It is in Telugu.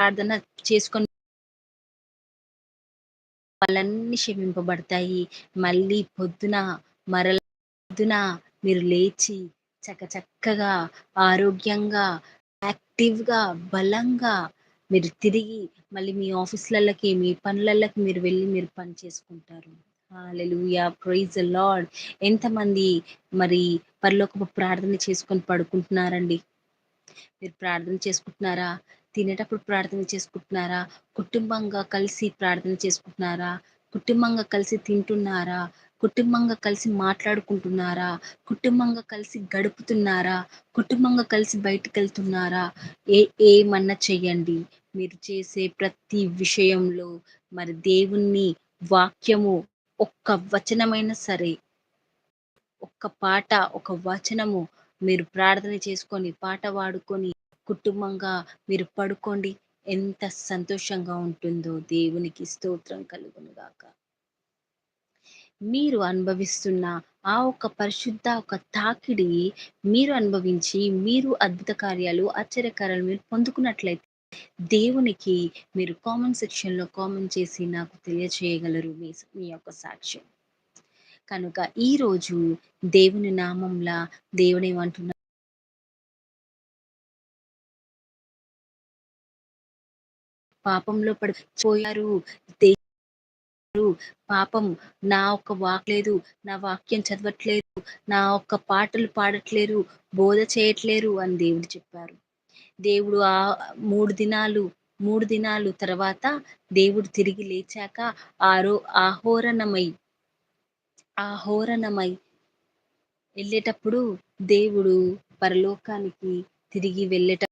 ప్రార్థన చేసుకొని వాళ్ళన్నీ క్షమింపబడతాయి. మళ్ళీ పొద్దున మరల పొద్దున మీరు లేచి చక్కచక్కగా ఆరోగ్యంగా యాక్టివ్గా బలంగా మీరు తిరిగి మళ్ళీ మీ ఆఫీసులకి మీ పనులకి మీరు వెళ్ళి మీరు పని చేసుకుంటారు. హల్లెలూయా ప్రైజ్ లార్డ్ ఎంతమంది మరి పరిలోకపు ప్రార్థన చేసుకొని పడుకుంటున్నారండి? మీరు ప్రార్థన చేసుకుంటున్నారా? తినేటప్పుడు ప్రార్థన చేసుకుంటున్నారా? కుటుంబంగా కలిసి ప్రార్థన చేసుకుంటున్నారా? కుటుంబంగా కలిసి తింటున్నారా? కుటుంబంగా కలిసి మాట్లాడుకుంటున్నారా? కుటుంబంగా కలిసి గడుపుతున్నారా? కుటుంబంగా కలిసి బయటకు వెళ్తున్నారా ఏ ఏమన్నా చెయ్యండి. మీరు చేసే ప్రతి విషయంలో మరి దేవుణ్ణి వాక్యము ఒక్క వచనమైనా సరే ఒక్క పాట ఒక వచనము మీరు ప్రార్థన చేసుకొని పాట పాడుకొని కుటుంబంగా మీరు పడుకోండి. ఎంత సంతోషంగా ఉంటుందో దేవునికి స్తోత్రం కలుగునుగాక మీరు అనుభవిస్తున్న ఆ ఒక పరిశుద్ధ ఒక తాకిడి మీరు అనుభవించి మీరు అద్భుత కార్యాలు ఆశ్చర్యకార్యాలు మీరు పొందుకున్నట్లయితే దేవునికి మీరు కామెంట్ సెక్షన్లో కామెంట్ చేసి నాకు తెలియచేయగలరు మీ మీ యొక్క సాక్ష్యం. కనుక ఈ రోజు దేవుని నామంలా దేవుని ఏమంటున్నా పాపంలో పడిపోయారు. పాపం నా ఒక్క వాక్ లేదు నా వాక్యం చదవట్లేదు నా ఒక్క పాటలు పాడట్లేరు బోధ చేయట్లేరు అని దేవుడు చెప్పారు. దేవుడు ఆ మూడు దినాలు మూడు దినాలు తర్వాత దేవుడు తిరిగి లేచాక ఆరో ఆహోరణమై ఆహోరణమై వెళ్ళేటప్పుడు దేవుడు పరలోకానికి తిరిగి వెళ్ళేట